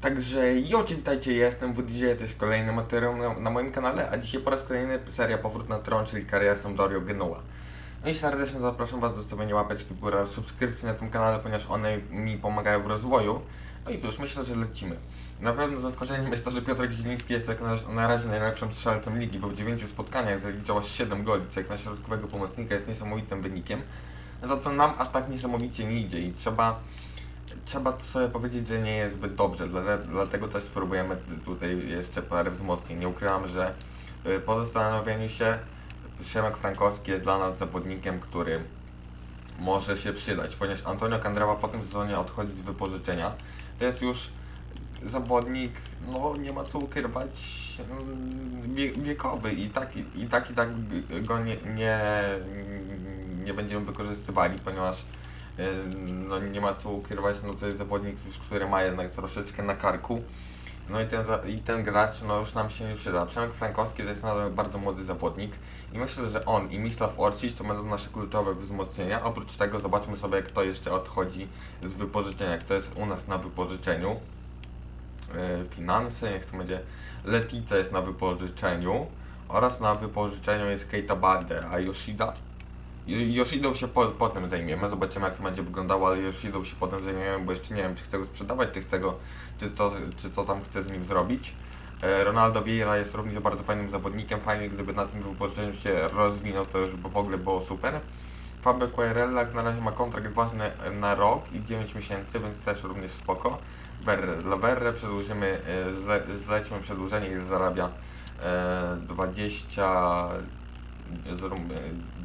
Także jo, witajcie, ja jestem WDJ, to jest kolejny materiał na, na moim kanale, a dzisiaj po raz kolejny seria Powrót na Tron, czyli kariera Sampdorio Genoa. No i serdecznie zapraszam Was do zostawienia łapeczki w górę, subskrypcji na tym kanale, ponieważ one mi pomagają w rozwoju. No i cóż, myślę, że lecimy. Na pewno zaskoczeniem jest to, że Piotr Zieliński jest jak na, na razie najlepszym strzelcem ligi, bo w 9 spotkaniach zaliczył aż 7 goli, co jak na środkowego pomocnika jest niesamowitym wynikiem. Za to nam aż tak niesamowicie nie idzie i trzeba trzeba sobie powiedzieć, że nie jest zbyt dobrze, dlate- dlatego też spróbujemy tutaj jeszcze parę wzmocnień. Nie ukrywam, że y, po zastanowieniu się Przemek Frankowski jest dla nas zawodnikiem, który może się przydać, ponieważ Antonio Candrava po tym sezonie odchodzi z wypożyczenia. To jest już zawodnik, no nie ma co ukrywać, mm, wie, wiekowy i tak i, tak i tak go nie, nie, nie będziemy wykorzystywali, ponieważ no nie ma co ukrywać, no to jest zawodnik już, który ma jednak troszeczkę na karku. No i ten, i ten gracz no już nam się nie przyda. Przemek Frankowski to jest nadal bardzo młody zawodnik i myślę, że on i Mislav Orcic to będą nasze kluczowe wzmocnienia. Oprócz tego zobaczmy sobie kto jeszcze odchodzi z wypożyczenia, kto jest u nas na wypożyczeniu. Yy, finanse, niech to będzie Letice jest na wypożyczeniu oraz na wypożyczeniu jest Keita Balde, a Yoshida Yoshidą się po, potem zajmiemy, zobaczymy jak to będzie wyglądało, ale Yoshidą się potem zajmiemy, bo jeszcze nie wiem czy chcę go sprzedawać, czy chcę go, czy co, czy co tam chcę z nim zrobić. E, Ronaldo Vieira jest również bardzo fajnym zawodnikiem, fajnie gdyby na tym wypożyczeniu się rozwinął, to już by w ogóle było super. Fabio jak na razie ma kontrakt ważny na rok i 9 miesięcy, więc też również spoko. Verre, dla Verre przedłużymy, e, zle, zlećmy przedłużenie i zarabia e, 20 zróbmy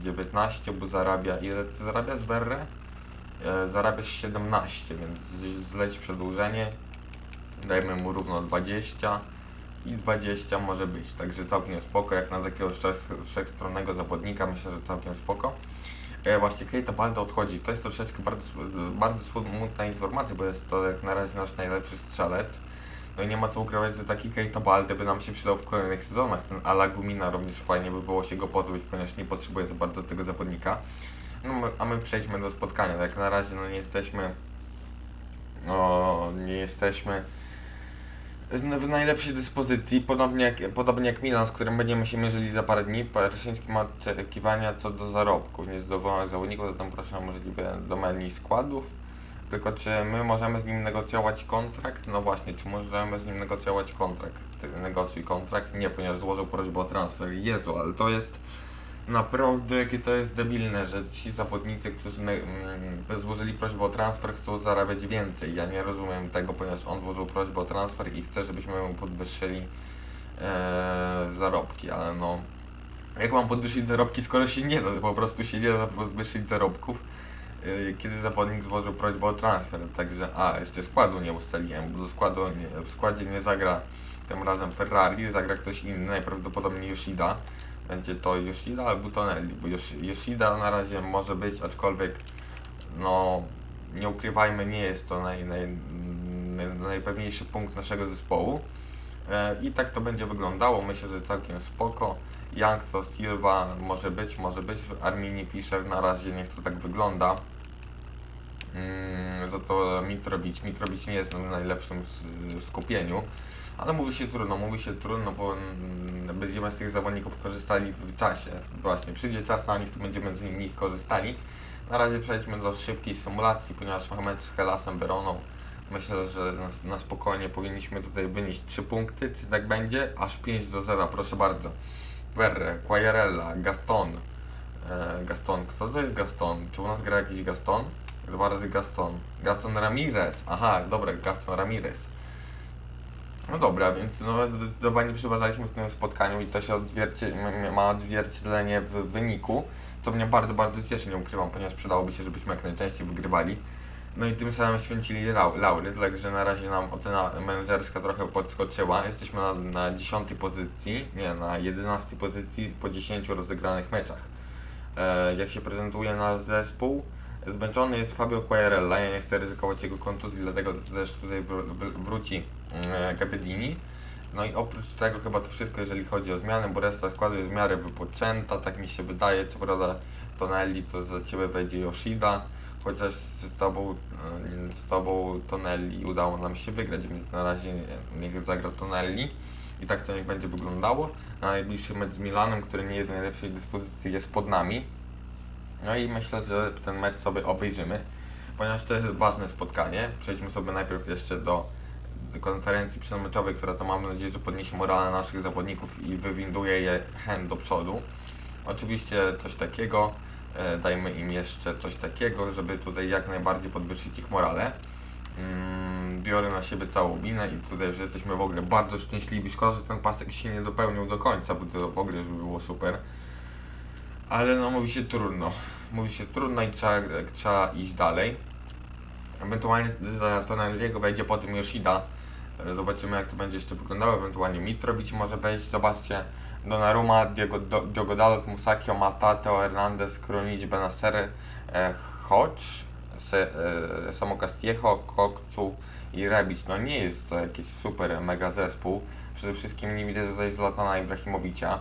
19, bo zarabia, ile ty zarabiasz Berre? E, zarabiasz 17, więc zleć przedłużenie, dajmy mu równo 20 i 20 może być, także całkiem spoko, jak na takiego wszech- wszechstronnego zawodnika, myślę, że całkiem spoko. E, właśnie Keita Baldo odchodzi, to jest troszeczkę bardzo, bardzo smutna informacja, bo jest to jak na razie nasz najlepszy strzelec. No nie ma co ukrywać, że taki Keita Balde by nam się przydał w kolejnych sezonach. Ten Alagumina również fajnie by było się go pozbyć, ponieważ nie potrzebuje za bardzo tego zawodnika. No, a my przejdźmy do spotkania. Jak na razie no nie jesteśmy o, nie jesteśmy w najlepszej dyspozycji, podobnie jak, podobnie jak Milan, z którym będziemy się mierzyli za parę dni. Paryszyński ma oczekiwania co do zarobków. Niezadowolonych zawodników, tam proszę o możliwe do menu składów. Tylko czy my możemy z nim negocjować kontrakt? No właśnie, czy możemy z nim negocjować kontrakt? Negocjuj kontrakt? Nie, ponieważ złożył prośbę o transfer. Jezu, ale to jest naprawdę jakie to jest debilne, że ci zawodnicy, którzy mm, złożyli prośbę o transfer chcą zarabiać więcej. Ja nie rozumiem tego, ponieważ on złożył prośbę o transfer i chce, żebyśmy mu podwyższyli e, zarobki, ale no jak mam podwyższyć zarobki, skoro się nie da, po prostu się nie da podwyższyć zarobków kiedy zawodnik złożył prośbę o transfer. Także, a jeszcze składu nie ustaliłem, bo składu nie, w składzie nie zagra tym razem Ferrari, zagra ktoś inny, najprawdopodobniej Yoshida. Będzie to Yoshida albo Tonelli, bo Yoshi- Yoshida na razie może być, aczkolwiek no nie ukrywajmy, nie jest to naj, naj, naj, najpewniejszy punkt naszego zespołu. E, I tak to będzie wyglądało, myślę, że całkiem spoko. Young to Silva może być, może być. Armini Fischer na razie niech to tak wygląda. Mm, za to Mitrowicz. Mitrowicz nie jest najlepszym skupieniu. Ale mówi się trudno, mówi się trudno, bo mm, będziemy z tych zawodników korzystali w czasie. Właśnie, przyjdzie czas na nich, to będziemy z nich korzystali. Na razie przejdźmy do szybkiej symulacji, ponieważ mamy mecz z Helasem Weroną. Myślę, że na, na spokojnie powinniśmy tutaj wynieść 3 punkty, czy tak będzie? Aż 5 do 0, proszę bardzo. Verre, Quagliarella, Gaston. E, Gaston, kto to jest Gaston? Czy u nas gra jakiś Gaston? Dwa razy Gaston. Gaston Ramirez. Aha, dobra, Gaston Ramirez. No dobra, więc no, zdecydowanie przeważaliśmy w tym spotkaniu i to się odzwierci- ma odzwierciedlenie w wyniku, co mnie bardzo, bardzo cieszy, nie ukrywam, ponieważ przydałoby się, żebyśmy jak najczęściej wygrywali. No i tym samym święcili lau- laury, także na razie nam ocena menedżerska trochę podskoczyła. Jesteśmy na, na 10 pozycji, nie, na 11 pozycji po 10 rozegranych meczach. E, jak się prezentuje nasz zespół, zmęczony jest Fabio Quagliarella, ja nie chcę ryzykować jego kontuzji, dlatego też tutaj wró- wr- wróci e, Capellini. No i oprócz tego chyba to wszystko, jeżeli chodzi o zmiany, bo reszta składu jest w miarę wypoczęta, tak mi się wydaje, co prawda Tonelli to za Ciebie wejdzie Yoshida, chociaż z tobą, e, z tobą Tonelli udało nam się wygrać, więc na razie niech zagra Tonelli i tak to niech będzie wyglądało. Na najbliższy mecz z Milanem, który nie jest w najlepszej dyspozycji, jest pod nami. No i myślę, że ten mecz sobie obejrzymy, ponieważ to jest ważne spotkanie. Przejdźmy sobie najpierw jeszcze do konferencji przedmeczowej, która to mam nadzieję, że podniesie morale naszych zawodników i wywinduje je chęt do przodu. Oczywiście coś takiego, e, dajmy im jeszcze coś takiego, żeby tutaj jak najbardziej podwyższyć ich morale. Mm, biorę na siebie całą winę i tutaj już jesteśmy w ogóle bardzo szczęśliwi. Szkoda, że ten pasek się nie dopełnił do końca, bo to w ogóle już by było super. Ale no mówi się trudno. Mówi się trudno i trzeba, trzeba iść dalej. Ewentualnie za Tonelliego wejdzie potem Yoshida. Zobaczymy jak to będzie jeszcze wyglądało. Ewentualnie Mitrowicz może wejść. Zobaczcie. Donnarumma, Diego, Diogo Dalot, Musakio, Mata, Teo Hernandez, Kronic, Benacer, e, Hodge, e, Samo Castillejo, Kokcu i Rebic. No nie jest to jakiś super mega zespół. Przede wszystkim nie widzę tutaj Zlatana Ibrahimowicza.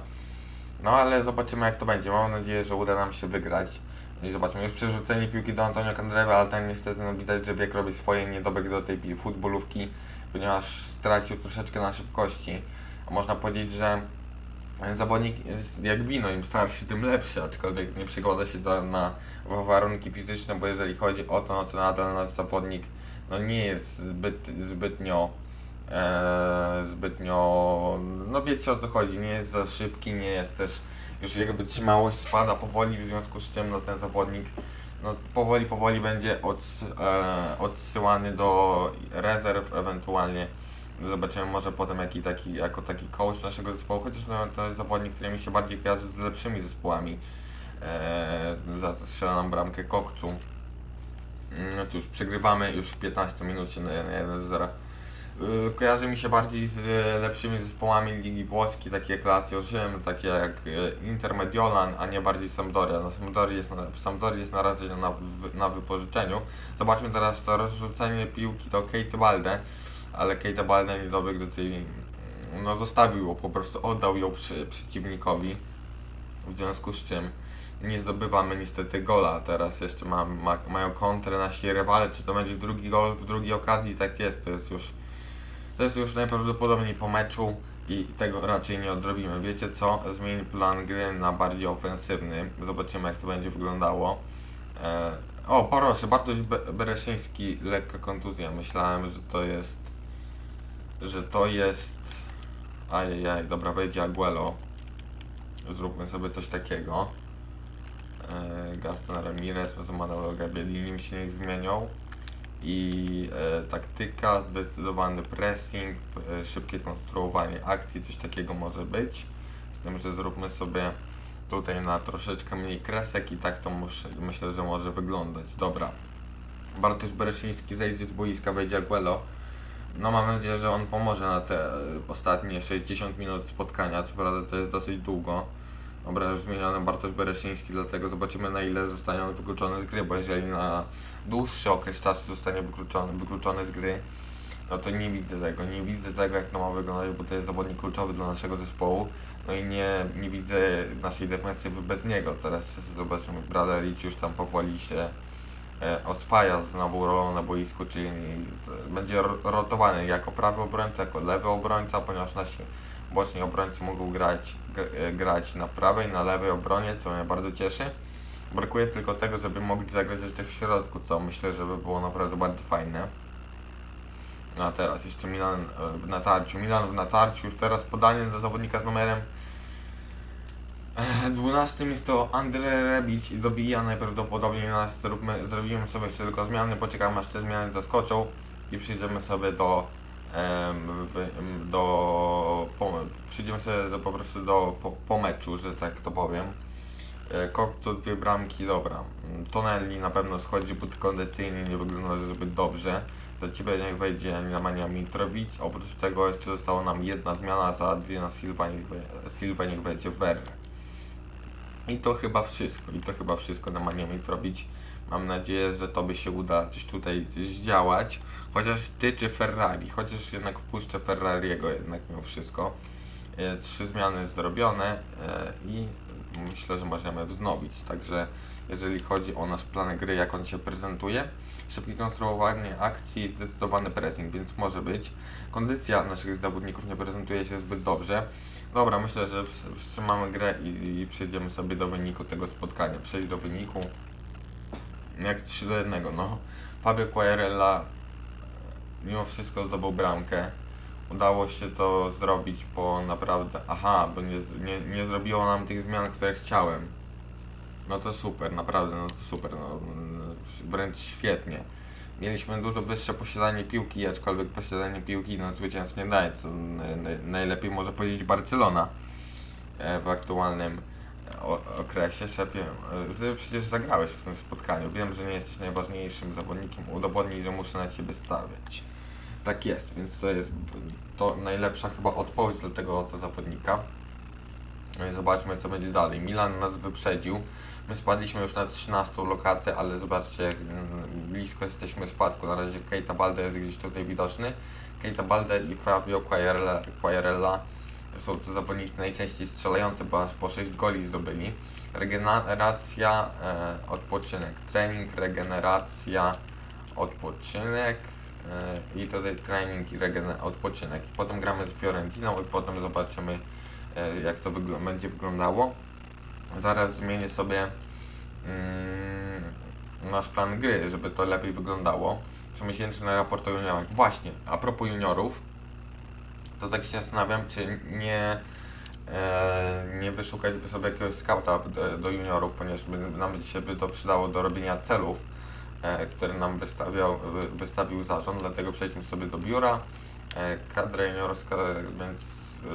No ale zobaczymy jak to będzie. Mam nadzieję, że uda nam się wygrać. I zobaczmy, już przerzucenie piłki do Antonio Candreva, ale ten niestety no, widać, że wiek robi swoje, nie dobiegł do tej futbolówki, ponieważ stracił troszeczkę na szybkości. A można powiedzieć, że zawodnik jak wino, im starszy, tym lepszy, aczkolwiek nie przykłada się do, na warunki fizyczne, bo jeżeli chodzi o to, no to nadal nasz zawodnik no nie jest zbyt, zbytnio e, zbytnio, no wiecie o co chodzi, nie jest za szybki, nie jest też, już jego wytrzymałość spada powoli, w związku z czym no ten zawodnik no powoli, powoli będzie e, odsyłany do rezerw, ewentualnie zobaczymy może potem jaki taki, jako taki coach naszego zespołu, chociaż no, to jest zawodnik, który mi się bardziej kojarzy z lepszymi zespołami. E, za to strzela nam bramkę Kokcu. No cóż, przegrywamy już w 15 minucie na 1-0. Y, Kojarzy mi się bardziej z y, lepszymi zespołami Ligi Włoskiej, takie jak Lazio Rzym, takie jak y, Inter Mediolan, a nie bardziej Sampdoria. No, Sampdoria jest na, w jest na razie na, na wypożyczeniu. Zobaczmy teraz to rozrzucenie piłki do Kate Balde, ale Kate Balde nie dobiegł do tej... No zostawił ją, po prostu oddał ją przy, przeciwnikowi. W związku z czym nie zdobywamy niestety gola. Teraz jeszcze ma, ma, mają kontrę nasi rywale. Czy to będzie drugi gol w drugiej okazji? Tak jest, to jest już to jest już najprawdopodobniej po meczu i tego raczej nie odrobimy. Wiecie co? Zmień plan gry na bardziej ofensywny. Zobaczymy jak to będzie wyglądało. E, o, proszę, Bartosz Be- Bereszyński, lekka kontuzja. Myślałem, że to jest... że to jest... Ajajaj, dobra, wejdzie Aguelo. Zróbmy sobie coś takiego. E, Gaston Ramirez, Manuel Gabielini mi się nie zmienią i e, taktyka, zdecydowany pressing, e, szybkie konstruowanie akcji, coś takiego może być. Z tym, że zróbmy sobie tutaj na troszeczkę mniej kresek i tak to muszę, myślę, że może wyglądać. Dobra. Bartosz Bereszyński zejdzie z boiska, wejdzie Aguelo. No mam nadzieję, że on pomoże na te ostatnie 60 minut spotkania, co prawda to jest dosyć długo. Dobra, zmieniony Bartosz Bereszyński, dlatego zobaczymy na ile zostanie on wykluczony z gry, bo jeżeli na dłuższy okres czasu zostanie wykluczony, wykluczony z gry, no to nie widzę tego, nie widzę tego jak to ma wyglądać, bo to jest zawodnik kluczowy dla naszego zespołu, no i nie, nie widzę naszej defensywy bez niego. Teraz zobaczymy, Braderic już tam powoli się e, oswaja z nową rolą na boisku, czyli będzie ro- rotowany jako prawy obrońca, jako lewy obrońca, ponieważ nasi boczni obrońcy mogą grać, e, grać na prawej, na lewej obronie, co mnie bardzo cieszy. Brakuje tylko tego, żeby mogli zagrać jeszcze w środku, co myślę, że by było naprawdę bardzo fajne. No a teraz jeszcze Milan e, w natarciu. Milan w natarciu, już teraz podanie do zawodnika z numerem e, 12 jest to Andre Rebic i dobija najprawdopodobniej nas. Zrobimy sobie jeszcze tylko zmiany, poczekamy aż te zmiany zaskoczą i przyjdziemy sobie do w, do po, przyjdziemy sobie do, po prostu do po, po meczu, że tak to powiem. E, Kokcu dwie bramki, dobra. Tonelli na pewno schodzi, but kondycyjnie nie wygląda zbyt dobrze. Za ciebie niech wejdzie Nemanja Mitrowicz. Oprócz tego jeszcze została nam jedna zmiana za Adriana Silva, Silva niech wejdzie Werner. I to chyba wszystko. I to chyba wszystko Nemanja Mitrowicz. Mam nadzieję, że to by się uda coś tutaj zdziałać. Chociaż tyczy Ferrari, chociaż jednak wpuszczę Ferrariego jednak mimo wszystko. E, Trzy zmiany zrobione e, i myślę, że możemy wznowić. Także jeżeli chodzi o nasz plan gry, jak on się prezentuje. Szybkie konstruowanie akcji, zdecydowany pressing, więc może być. Kondycja naszych zawodników nie prezentuje się zbyt dobrze. Dobra, myślę, że ws- wstrzymamy grę i, i przejdziemy sobie do wyniku tego spotkania. Przejść do wyniku jak 3 do 1, no. Fabio Quagliarella mimo wszystko zdobył bramkę. Udało się to zrobić po naprawdę... Aha, bo nie, nie, nie zrobiło nam tych zmian, które chciałem. No to super, naprawdę, no to super, no, mm, wręcz świetnie. Mieliśmy dużo wyższe posiadanie piłki, aczkolwiek posiadanie piłki no, zwycięstw nie daje, co naj- naj- najlepiej może powiedzieć Barcelona e, w aktualnym o, okresie. E, ty przecież zagrałeś w tym spotkaniu. Wiem, że nie jesteś najważniejszym zawodnikiem. Udowodnij, że muszę na ciebie stawiać. Tak jest, więc to jest to najlepsza chyba odpowiedź dla tego oto zawodnika. No i zobaczmy, co będzie dalej. Milan nas wyprzedził. My spadliśmy już na 13 lokaty, ale zobaczcie, jak mm, blisko jesteśmy spadku. Na razie Keita Balde jest gdzieś tutaj widoczny. Keita Balde i Fabio Quagliarella, Quagliarella są to zawodnicy najczęściej strzelający, bo aż po 6 goli zdobyli. Regeneracja, e, odpoczynek, trening, regeneracja, odpoczynek i tutaj trening i regener- odpoczynek. Potem gramy z Fiorentiną i potem zobaczymy e, jak to wygl- będzie wyglądało. Zaraz zmienię sobie mm, nasz plan gry, żeby to lepiej wyglądało. Comiesięczny raport o juniorach. Właśnie, a propos juniorów, to tak się zastanawiam, czy nie, e, nie wyszukać by sobie jakiegoś skauta do, do juniorów, ponieważ by, nam się by to przydało do robienia celów, e, które nam wystawiał, wy, wystawił zarząd, dlatego przejdźmy sobie do biura, e, kadra juniorska, więc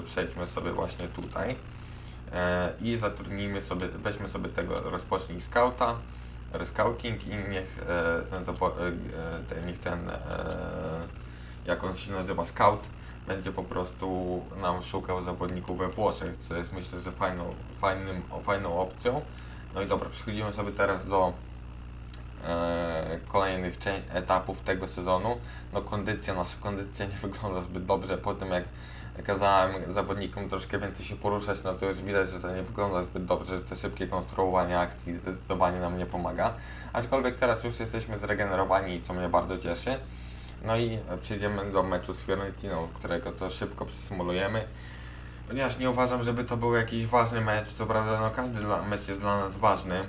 przejdźmy sobie właśnie tutaj e, i zatrudnijmy sobie, weźmy sobie tego, rozpocznij skauta, scouting i niech ten, ten, niech ten, jak on się nazywa, scout, będzie po prostu nam szukał zawodników we Włoszech, co jest myślę, że fajną, fajnym, fajną opcją. No i dobra, przechodzimy sobie teraz do kolejnych część, etapów tego sezonu. No kondycja, nasza kondycja nie wygląda zbyt dobrze po tym jak kazałem zawodnikom troszkę więcej się poruszać, no to już widać, że to nie wygląda zbyt dobrze, że szybkie konstruowanie akcji zdecydowanie nam nie pomaga. Aczkolwiek teraz już jesteśmy zregenerowani, co mnie bardzo cieszy. No i przejdziemy do meczu z Fiorentiną, którego to szybko przesymulujemy. Ponieważ nie uważam, żeby to był jakiś ważny mecz, co prawda no każdy mecz jest dla nas ważny,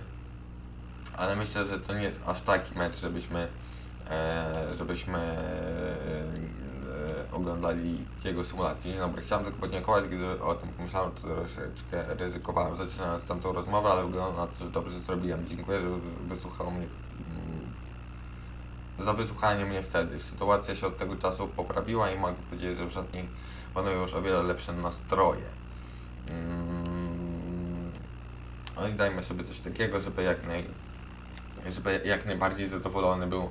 ale myślę, że to nie jest aż taki mecz, żebyśmy, e, żebyśmy e, oglądali jego symulację. Dzień dobry, chciałem tylko podziękować, gdy o tym pomyślałem, to troszeczkę ryzykowałem zaczynając tamtą rozmowę, ale wygląda na to, że dobrze zrobiłem. Dziękuję, że wysłuchał mnie mm, za wysłuchanie mnie wtedy. Sytuacja się od tego czasu poprawiła i mogę powiedzieć, że w szatni panują już o wiele lepsze nastroje. Mm, No i dajmy sobie coś takiego, żeby jak, naj, żeby jak najbardziej zadowolony był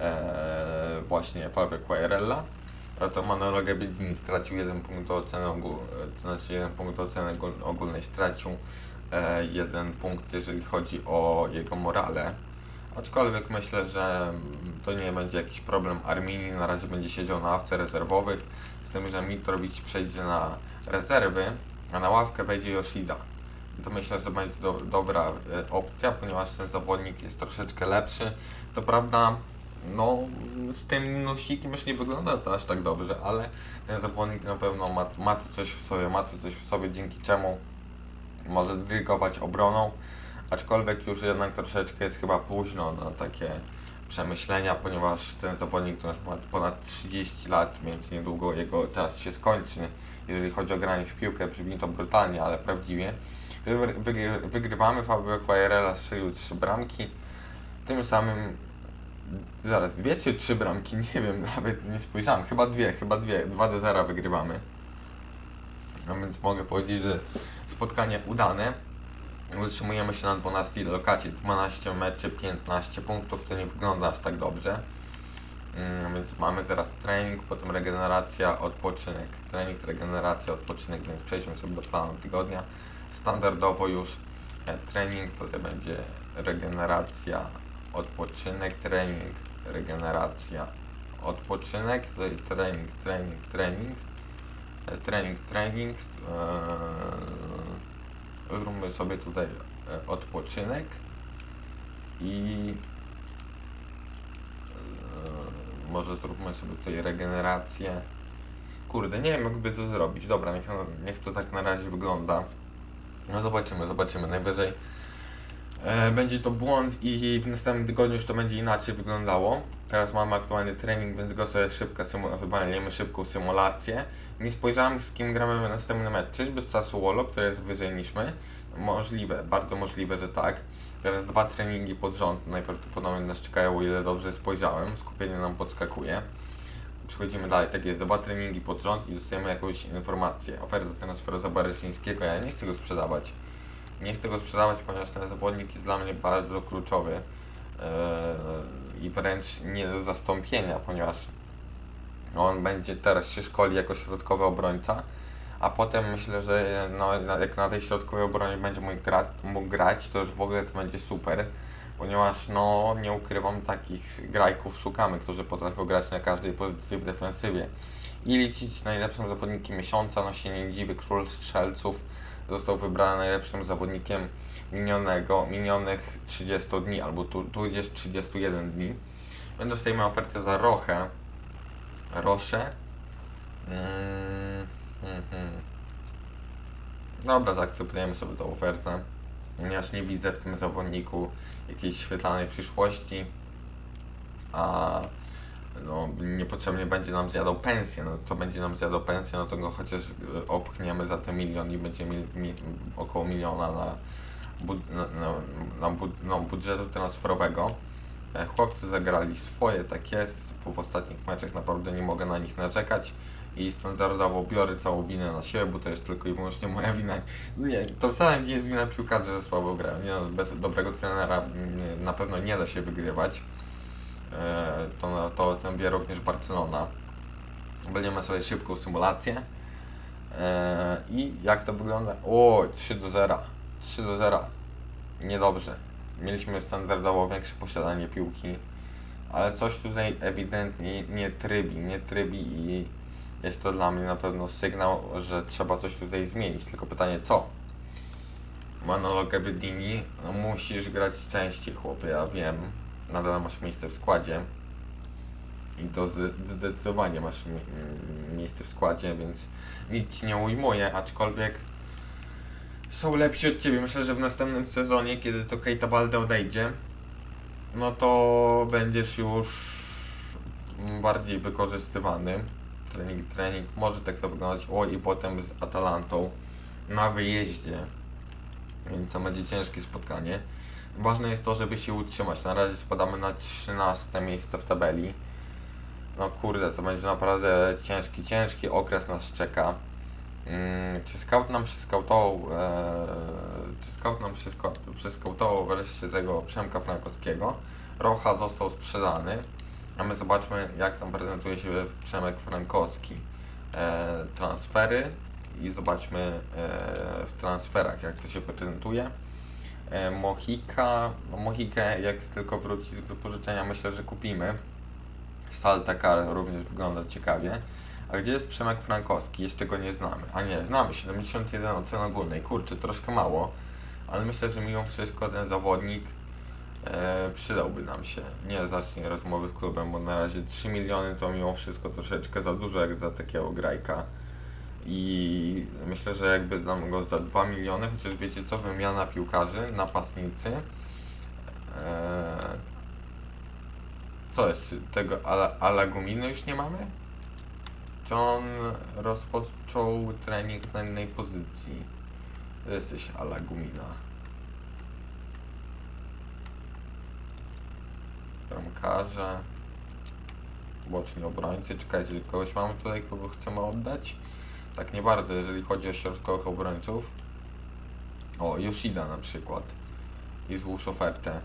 e, właśnie Fabio Quagliarella. A to Manolo Gabbiadini stracił jeden punkt oceny ogól, to znaczy jeden punkt oceny ogól- ogólnej stracił e, jeden punkt, jeżeli chodzi o jego morale. Aczkolwiek myślę, że to nie będzie jakiś problem Arminii. Na razie będzie siedział na ławce rezerwowych, z tym, że Mitrowicz przejdzie na rezerwy, a na ławkę wejdzie Yoshida. To myślę, że będzie do, dobra e, opcja, ponieważ ten zawodnik jest troszeczkę lepszy. Co prawda, no z tym nosikiem już nie wygląda to aż tak dobrze, ale ten zawodnik na pewno ma, ma coś w sobie, ma coś w sobie, dzięki czemu może dyrygować obroną aczkolwiek już jednak troszeczkę jest chyba późno na takie przemyślenia, ponieważ ten zawodnik to już ma ponad 30 lat, więc niedługo jego czas się skończy. Jeżeli chodzi o granie w piłkę, brzmi to brutalnie, ale prawdziwie. Wygry- wygry- Wygrywamy, Fabio Quagliarella strzelił trzy bramki, tym samym zaraz, dwie czy trzy bramki, nie wiem, nawet nie spojrzałem, chyba dwie, chyba dwie, 2 do 0 wygrywamy. A więc mogę powiedzieć, że spotkanie udane. Utrzymujemy się na 12 lokacie, 12 meczy, 15 punktów, to nie wygląda aż tak dobrze. Mm, więc mamy teraz trening, potem regeneracja, odpoczynek. Trening, regeneracja, odpoczynek, więc przejdźmy sobie do planu tygodnia. Standardowo już e, trening, to będzie regeneracja, odpoczynek, trening, regeneracja, odpoczynek, trening, trening, trening, e, trening, trening. Eee, zróbmy sobie tutaj e, odpoczynek. i e, może zróbmy sobie tutaj regenerację. Kurde, nie wiem jakby to zrobić. Dobra, niech, niech to tak na razie wygląda. No zobaczymy, zobaczymy. Najwyżej e, będzie to błąd i w następnym tygodniu już to będzie inaczej wyglądało. Teraz mamy aktualny trening, więc go sobie szybko symulujemy szybką symulację. Nie spojrzałem z kim gramy w następny mecz. Czyżby z Sassuolo, które jest wyżej niż my? Możliwe, bardzo możliwe, że tak. Teraz dwa treningi pod rząd najprawdopodobniej nas czekają, o ile dobrze spojrzałem. Skupienie nam podskakuje. Przechodzimy dalej, tak jest, dwa treningi pod rząd i dostajemy jakąś informację. Oferta transferu za Barysińskiego, ja nie chcę go sprzedawać. Nie chcę go sprzedawać, ponieważ ten zawodnik jest dla mnie bardzo kluczowy eee, i wręcz nie do zastąpienia, ponieważ on będzie teraz się szkoli jako środkowy obrońca, a potem myślę, że no, jak na tej środkowej obronie będzie mógł, gra, mógł grać, to już w ogóle to będzie super, ponieważ no nie ukrywam, takich grajków szukamy, którzy potrafią grać na każdej pozycji w defensywie. I liczyć najlepszym zawodnikiem miesiąca, no się nie król strzelców został wybrany najlepszym zawodnikiem minionego, minionych 30 dni, albo tu, tu jest 31 dni. My dostajemy ofertę za Rochę, Roszę. Mm, mhm. Dobra, zaakceptujemy sobie tę ofertę. Ponieważ nie widzę w tym zawodniku jakiejś świetlanej przyszłości. A no, niepotrzebnie będzie nam zjadał pensję. No, co będzie nam zjadał pensję, no to go chociaż e, opchniemy za ten milion i będziemy mieli mi, około miliona na, bud, na, na, na bud, no, budżetu transferowego. E, Chłopcy zagrali swoje, tak jest. W ostatnich meczach naprawdę nie mogę na nich narzekać i standardowo biorę całą winę na siebie, bo to jest tylko i wyłącznie moja wina. Nie, to wcale nie jest wina piłkarzy, że słabo grają. No, bez dobrego trenera mm, na pewno nie da się wygrywać. E, To, to ten wie również Barcelona. Będziemy sobie szybką symulację. E, I jak to wygląda? O, 3 do 0. 3 do 0. Niedobrze. Mieliśmy standardowo większe posiadanie piłki, ale coś tutaj ewidentnie nie trybi, nie trybi i jest to dla mnie na pewno sygnał, że trzeba coś tutaj zmienić. Tylko pytanie co? Manolo Gabbiadini, no musisz grać częściej chłopie, ja wiem. Nadal masz miejsce w składzie. I to zde- zdecydowanie masz mi- miejsce w składzie, więc nic ci nie ujmuję, aczkolwiek są lepsi od ciebie. Myślę, że w następnym sezonie, kiedy to Keita Balde odejdzie, no to będziesz już bardziej wykorzystywany. Trening, trening może tak to wyglądać. O, i potem z Atalantą na wyjeździe. Więc to będzie ciężkie spotkanie. Ważne jest to, żeby się utrzymać. Na razie spadamy na 13 miejsce w tabeli. No kurde, to będzie naprawdę ciężki, ciężki okres nas czeka. Mm, czy scout nam przeskautował, e, czy scout nam przesko- przeskautował wreszcie tego Przemka Frankowskiego? Rocha został sprzedany, a my zobaczmy jak tam prezentuje się Przemek Frankowski. E, transfery i zobaczmy e, w transferach jak to się prezentuje. E, Mohika, no Mohikę jak tylko wróci z wypożyczenia myślę, że kupimy. Saltakar również wygląda ciekawie. A gdzie jest Przemek Frankowski? Jeszcze go nie znamy. A nie, znamy 71 ocen ogólnej. Kurczę, troszkę mało. Ale myślę, że mimo wszystko ten zawodnik e, przydałby nam się. Nie zacznie rozmowy z klubem, bo na razie 3 miliony to mimo wszystko troszeczkę za dużo jak za takiego grajka. I myślę, że jakby dam go za 2 miliony, chociaż wiecie co, wymiana piłkarzy, napastnicy. E, co jest? Tego Ala- Alaguminy już nie mamy? Czy on rozpoczął trening na innej pozycji? Jesteś Alagumina. Bramkarze. Boczni obrońcy. Czekajcie, kogoś mamy tutaj, kogo chcemy oddać? Tak nie bardzo, jeżeli chodzi o środkowych obrońców. O, Yoshida na przykład. I złóż ofertę.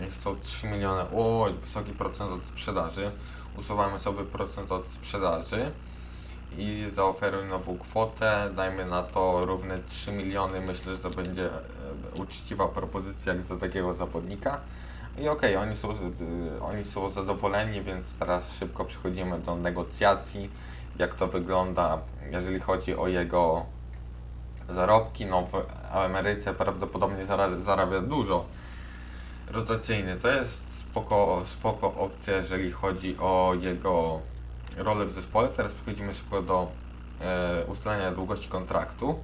Niech są 3 miliony. O, wysoki procent od sprzedaży. Usuwamy sobie procent od sprzedaży i zaoferuj nową kwotę. Dajmy na to równe 3 miliony. Myślę, że to będzie e, uczciwa propozycja jak za takiego zawodnika. I okej, oni, są, e, oni są zadowoleni, więc teraz szybko przechodzimy do negocjacji. Jak to wygląda, jeżeli chodzi o jego zarobki, no w Ameryce prawdopodobnie zara- zarabia dużo. Rotacyjny to jest spoko, spoko opcja, jeżeli chodzi o jego rolę w zespole. Teraz przechodzimy szybko do e, ustalenia długości kontraktu.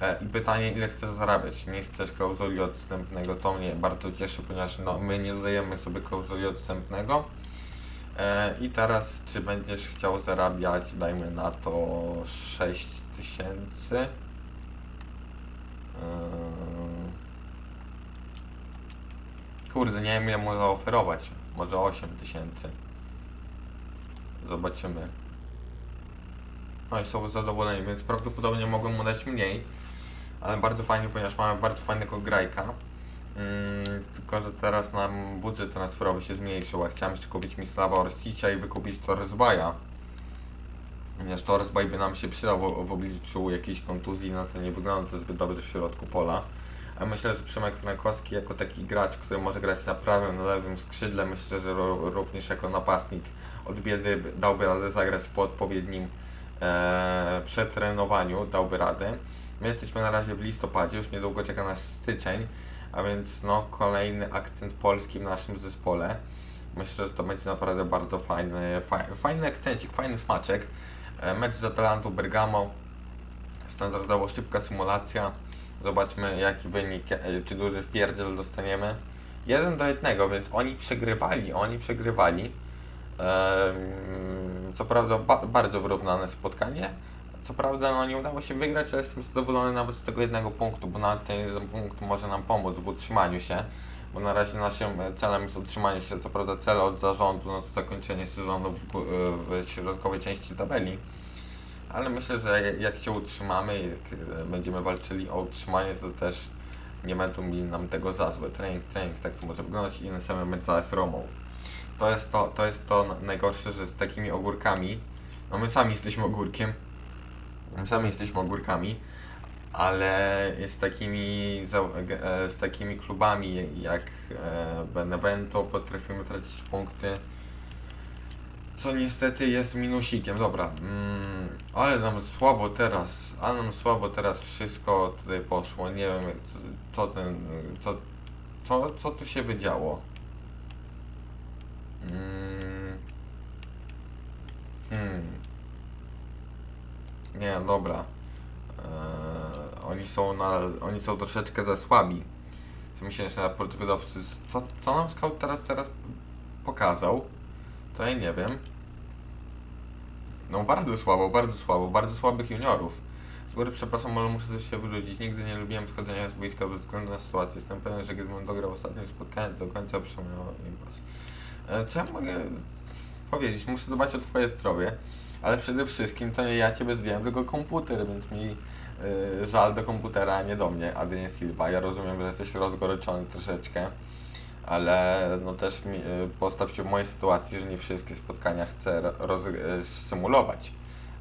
E, I pytanie, ile chcesz zarabiać? Nie chcesz klauzuli odstępnego, to mnie bardzo cieszy, ponieważ no, my nie dodajemy sobie klauzuli odstępnego. E, I teraz, czy będziesz chciał zarabiać, dajmy na to 6 tysięcy. Eee, Kurde, nie wiem ile mu zaoferować. Może 8 tysięcy. Zobaczymy. No i są zadowoleni, więc prawdopodobnie mogą mu dać mniej. Ale bardzo fajnie, ponieważ mamy bardzo fajnego grajka. Mm, tylko, że teraz nam budżet transferowy się zmniejszył, a chciałem jeszcze kupić Mislawa Orsticia i wykupić Torresbaja. Ponieważ Torresbaj by nam się przydał w, w obliczu jakiejś kontuzji, no to nie wygląda to zbyt dobrze w środku pola. A myślę, że Przemek Frankowski jako taki gracz, który może grać na prawym, na lewym skrzydle, myślę, że również jako napastnik od biedy by- dałby radę zagrać po odpowiednim e, przetrenowaniu, dałby radę. My jesteśmy na razie w listopadzie, już niedługo czeka nas styczeń, a więc no kolejny akcent polski w naszym zespole. Myślę, że to będzie naprawdę bardzo fajny, fajny, fajny akcencik, fajny smaczek. E, Mecz z Atalantu Bergamo, standardowo szybka symulacja. Zobaczmy jaki wynik, e, czy duży wpierdziel dostaniemy. 1 do 1, więc oni przegrywali, oni przegrywali. Ehm, Co prawda ba bardzo wyrównane spotkanie. Co prawda no, nie udało się wygrać, ale jestem zadowolony nawet z tego jednego punktu, bo nawet ten jeden punkt może nam pomóc w utrzymaniu się. Bo na razie naszym celem jest utrzymanie się, co prawda cel od zarządu, no to zakończenie sezonu w, w środkowej części tabeli. Ale myślę, że jak się utrzymamy, jak e, będziemy walczyli o utrzymanie, to też nie będą mieli nam tego za złe. Trening, trening, tak to może wyglądać i na samym mecz z Romą. To jest to, to jest to najgorsze, że z takimi ogórkami, no my sami jesteśmy ogórkiem, sami jesteśmy ogórkami, ale z takimi, e, z takimi klubami jak e, Benevento potrafimy tracić punkty, co niestety jest minusikiem. Dobra, mm, ale nam słabo teraz, ale nam słabo teraz wszystko tutaj poszło. Nie wiem, co, ten, co, co, co tu się wydziało. Mm. Hmm. Nie, dobra. Eee, oni są na, oni są troszeczkę za słabi. Co myślę, że na portwydowcy. Co, co nam scout teraz teraz pokazał? To ja nie wiem. No bardzo słabo, bardzo słabo, bardzo słabych juniorów. Z góry przepraszam, ale muszę też się wyrzucić. Nigdy nie lubiłem schodzenia z boiska bez względu na sytuację. Jestem pewien, że gdybym dograł ostatnie spotkanie, do końca przemiał impas. E, Co ja mogę powiedzieć? Muszę dbać o twoje zdrowie, ale przede wszystkim to nie ja ciebie zdjąłem, tylko komputer, więc mi e, żal do komputera, a nie do mnie, Adrian Silva. Ja rozumiem, że jesteś rozgoryczony troszeczkę, ale no też mi, e, postaw się w mojej sytuacji, że nie wszystkie spotkania chcę ro- roz, e, symulować.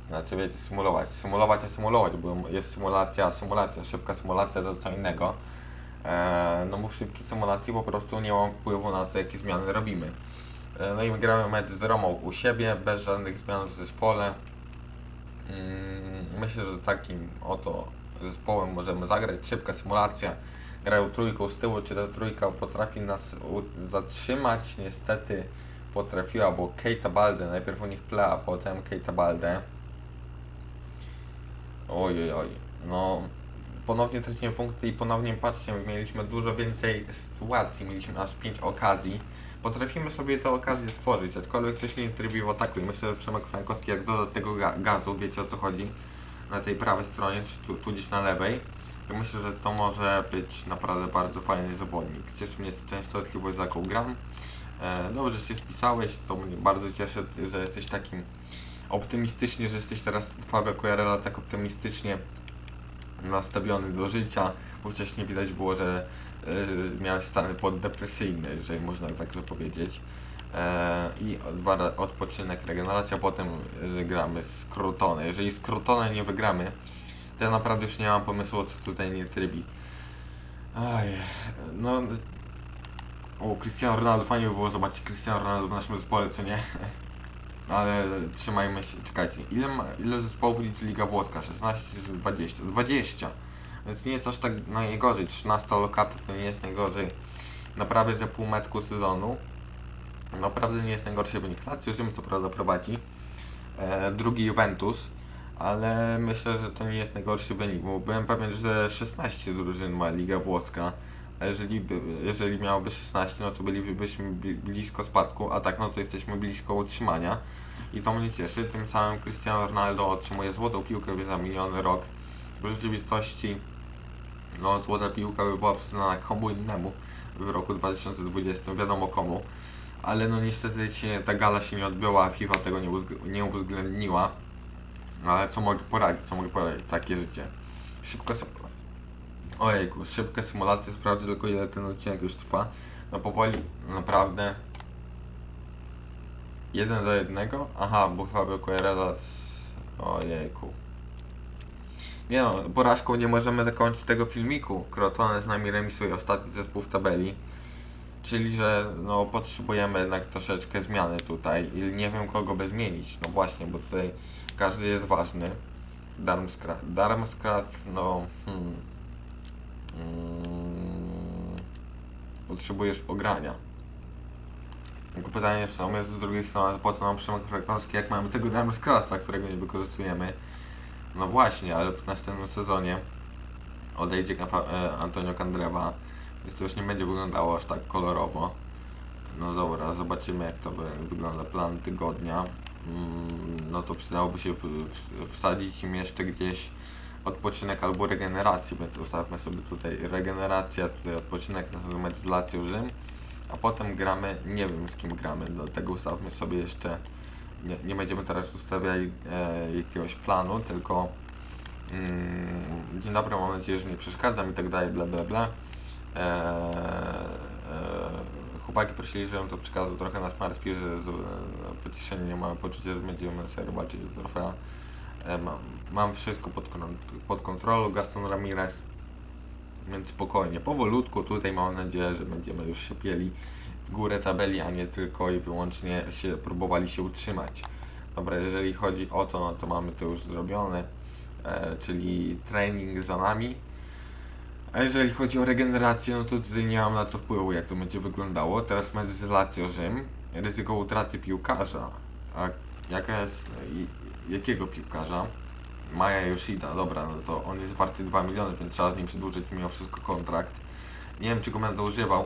Znaczy, wiecie, symulować. Symulować, a symulować, bo jest symulacja, symulacja. Szybka symulacja to co innego. E, no bo w szybkiej symulacji po prostu nie mam wpływu na to, jakie zmiany robimy. E, no i my gramy mecz z Romą u siebie, bez żadnych zmian w zespole. Mm, Myślę, że takim oto zespołem możemy zagrać. Szybka symulacja. Grają trójką z tyłu, czy ta trójka potrafi nas zatrzymać? Niestety potrafiła, bo Keita Balde, najpierw u nich Plea, a potem Keita Balde. Oj, oj, oj. No, ponownie tracimy punkty i ponownie patrzcie, mieliśmy dużo więcej sytuacji, mieliśmy aż 5 okazji. Potrafimy sobie te okazje tworzyć, aczkolwiek ktoś nie trybi w ataku i myślę, że Przemek Frankowski jak doda tego ga- gazu, wiecie o co chodzi, na tej prawej stronie, czy tu, tudzież na lewej, to myślę, że to może być naprawdę bardzo fajny zawodnik. Cieszy mnie częstotliwość, za jaką gram. E, dobrze, że się spisałeś, to mnie bardzo cieszy, że jesteś takim optymistycznie, że jesteś teraz Fabio Cojarella tak optymistycznie nastawiony do życia, bo wcześniej widać było, że y, miałeś stany poddepresyjne, jeżeli można tak powiedzieć. E, I odpoczynek, regeneracja, potem y, gramy z Crotone. Jeżeli z Crotone nie wygramy, to ja naprawdę już nie mam pomysłu, co tutaj nie trybi. Aj, no... O, Cristiano Ronaldo, fajnie by było zobaczyć Cristiano Ronaldo w naszym zespole, co nie? Ale trzymajmy się, czekajcie, ile, ma, ile zespołów liczy Liga Włoska? 16 czy 20? 20! Więc nie jest aż tak najgorzej. 13 lokata to nie jest najgorzej. Naprawdę, że pół metku sezonu. Naprawdę nie jest najgorszy wynik. Lazio Rzym co prawda prowadzi. E, drugi Juventus. Ale myślę, że to nie jest najgorszy wynik, bo byłem pewien, że 16 drużyn ma Liga Włoska. A jeżeli, jeżeli miałoby 16, no to bylibyśmy bli- blisko spadku, a tak no to jesteśmy blisko utrzymania. I to mnie cieszy. Tym samym Cristiano Ronaldo otrzymuje złotą piłkę za miliony rok. W rzeczywistości no, złota piłka by była przyznana komu innemu w roku 2020, wiadomo komu. Ale no niestety się, ta gala się nie odbyła, FIFA tego nie, nie uwzględniła. Ale co mogę poradzić, co mogę poradzić, takie życie. Szybko. Ojejku, szybkie symulacje, sprawdzę tylko ile ten odcinek już trwa. No powoli, naprawdę... Jeden do jednego? Aha, bo Fabio Querela z... Ojejku. Nie no, porażką nie możemy zakończyć tego filmiku. Crotone z nami remisuje ostatni zespół w tabeli. Czyli, że no, potrzebujemy jednak troszeczkę zmiany tutaj i nie wiem kogo by zmienić. No właśnie, bo tutaj każdy jest ważny. Darmskrat, Darmskrat no... Hmm, mm, potrzebujesz ogrania. Tylko pytanie w sumie z drugiej strony, po co nam Przemek Frakowski, jak mamy tego Darmskrata, którego nie wykorzystujemy. No właśnie, ale w następnym sezonie odejdzie e, Antonio Candreva, więc to już nie będzie wyglądało aż tak kolorowo. No dobra, zobaczymy jak to wy- wygląda plan tygodnia. Mm, No to przydałoby się wsadzić im jeszcze gdzieś odpoczynek albo regenerację, więc ustawmy sobie tutaj regeneracja, tutaj odpoczynek na ten mecz z Lazio Rzym, a potem gramy, nie wiem z kim gramy, dlatego ustawmy sobie jeszcze nie, nie będziemy teraz ustawiali e, jakiegoś planu, tylko mm, dzień dobry, mam nadzieję, że nie przeszkadzam i tak dalej, bla bla bla. E, e, chłopaki prosili, żebym to przekazał trochę nas martwi, że z, e, nie mamy poczucia, że będziemy sobie o trofea. E, mam, mam wszystko pod, pod kontrolą, Gaston Ramirez, więc spokojnie, powolutku tutaj mam nadzieję, że będziemy już się pieli w górę tabeli, a nie tylko i wyłącznie się próbowali się utrzymać. Dobra, jeżeli chodzi o to, no to mamy to już zrobione, e, czyli trening za nami. A jeżeli chodzi o regenerację, no to tutaj nie mam na to wpływu, jak to będzie wyglądało. Teraz mecz z Lazio Rzym, ryzyko utraty piłkarza. A jaka jest, jakiego piłkarza? Maja Yoshida, dobra, no to on jest warty 2 miliony, więc trzeba z nim przedłużyć mimo wszystko kontrakt. Nie wiem, czy go będę używał,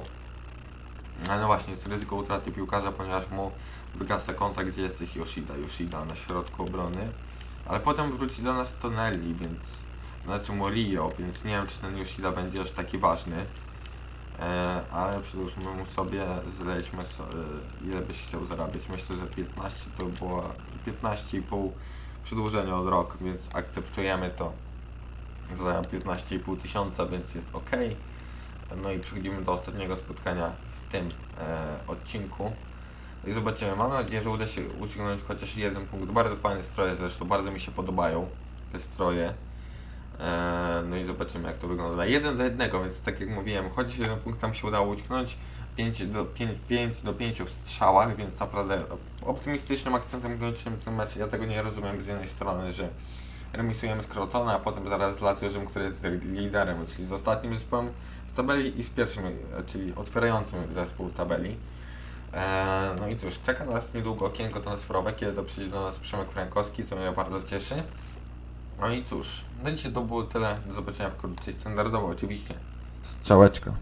ale no właśnie, jest ryzyko utraty piłkarza, ponieważ mu wygasa kontrakt, gdzie jesteś Yoshida, Yoshida na środku obrony. Ale potem wróci do nas Tonelli, więc znaczy mu Rio, więc nie wiem czy ten Yoshida będzie aż taki ważny. E, ale przedłużmy mu sobie, zlećmy so, e, ile byś chciał zarabiać. Myślę, że 15 to było 15,5 przedłużenie od rok, więc akceptujemy to za 15,5 tysiąca, więc jest ok. No i przechodzimy do ostatniego spotkania w tym e, odcinku. I zobaczymy. Mam nadzieję, że uda się uciągnąć chociaż jeden punkt. Bardzo fajne stroje zresztą, bardzo mi się podobają te stroje. E, no i zobaczymy jak to wygląda. Jeden do jednego, więc tak jak mówiłem, chociaż jeden punkt tam się udało uciągnąć. 5 do 5, 5 do 5 w strzałach, więc naprawdę optymistycznym akcentem kończymy ten mecz. Ja tego nie rozumiem z jednej strony, że remisujemy z Crotone, a potem zaraz z Lazio Rzym, który jest liderem, czyli z ostatnim zespołem w tabeli i z pierwszym, czyli otwierającym zespół tabeli. Eee, no i cóż, czeka nas niedługo okienko transferowe, kiedy to przyjdzie do nas Przemek Frankowski, co mnie bardzo cieszy. No i cóż, na dzisiaj to było tyle. Do zobaczenia wkrótce. Standardowo oczywiście. Strzałeczka.